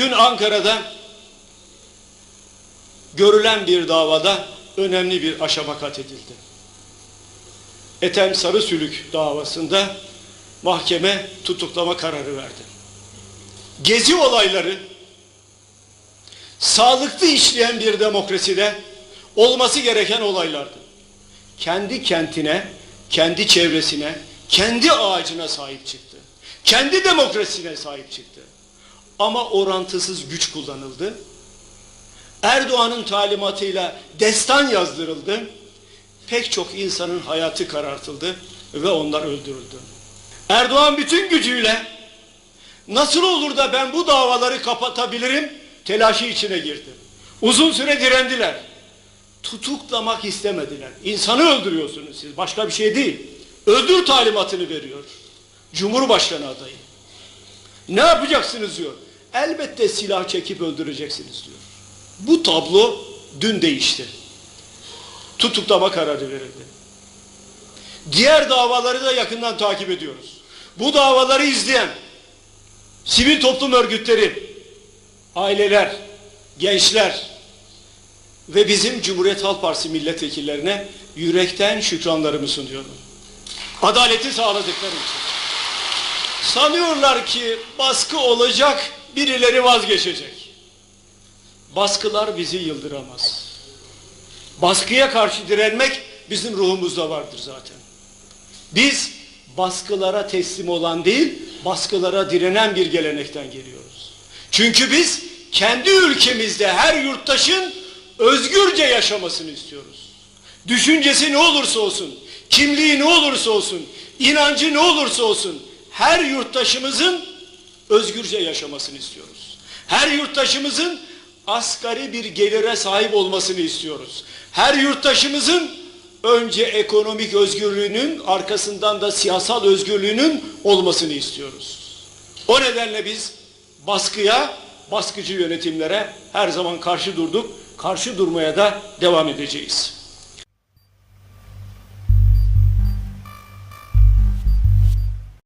Dün Ankara'da görülen bir davada önemli bir aşama kat edildi. Ethem Sarısülük davasında mahkeme tutuklama kararı verdi. Gezi olayları sağlıklı işleyen bir demokraside olması gereken olaylardı. Kendi kentine, kendi çevresine, kendi ağacına sahip çıktı. Kendi demokrasisine sahip çıktı. Ama orantısız güç kullanıldı. Erdoğan'ın talimatıyla destan yazdırıldı. Pek çok insanın hayatı karartıldı ve onlar öldürüldü. Erdoğan bütün gücüyle nasıl olur da ben bu davaları kapatabilirim telaşı içine girdi. Uzun süre direndiler. Tutuklamak istemediler. İnsanı öldürüyorsunuz siz. Başka bir şey değil. Öldür talimatını veriyor. Cumhurbaşkanı adayı. Ne yapacaksınız diyor. Elbette silah çekip öldüreceksiniz diyor. Bu tablo dün değişti. Tutuklama kararı verildi. Diğer davaları da yakından takip ediyoruz. Bu davaları izleyen sivil toplum örgütleri, aileler, gençler ve bizim Cumhuriyet Halk Partisi milletvekillerine yürekten şükranlarımı sunuyorum. Adaleti sağladıkları için. Sanıyorlar ki baskı olacak, birileri vazgeçecek. Baskılar bizi yıldıramaz. Baskıya karşı direnmek bizim ruhumuzda vardır zaten. Biz baskılara teslim olan değil, baskılara direnen bir gelenekten geliyoruz. Çünkü biz kendi ülkemizde her yurttaşın özgürce yaşamasını istiyoruz. Düşüncesi ne olursa olsun, kimliği ne olursa olsun, inancı ne olursa olsun her yurttaşımızın özgürce yaşamasını istiyoruz. Her yurttaşımızın asgari bir gelire sahip olmasını istiyoruz. Her yurttaşımızın önce ekonomik özgürlüğünün arkasından da siyasal özgürlüğünün olmasını istiyoruz. O nedenle biz baskıya, baskıcı yönetimlere her zaman karşı durduk, karşı durmaya da devam edeceğiz.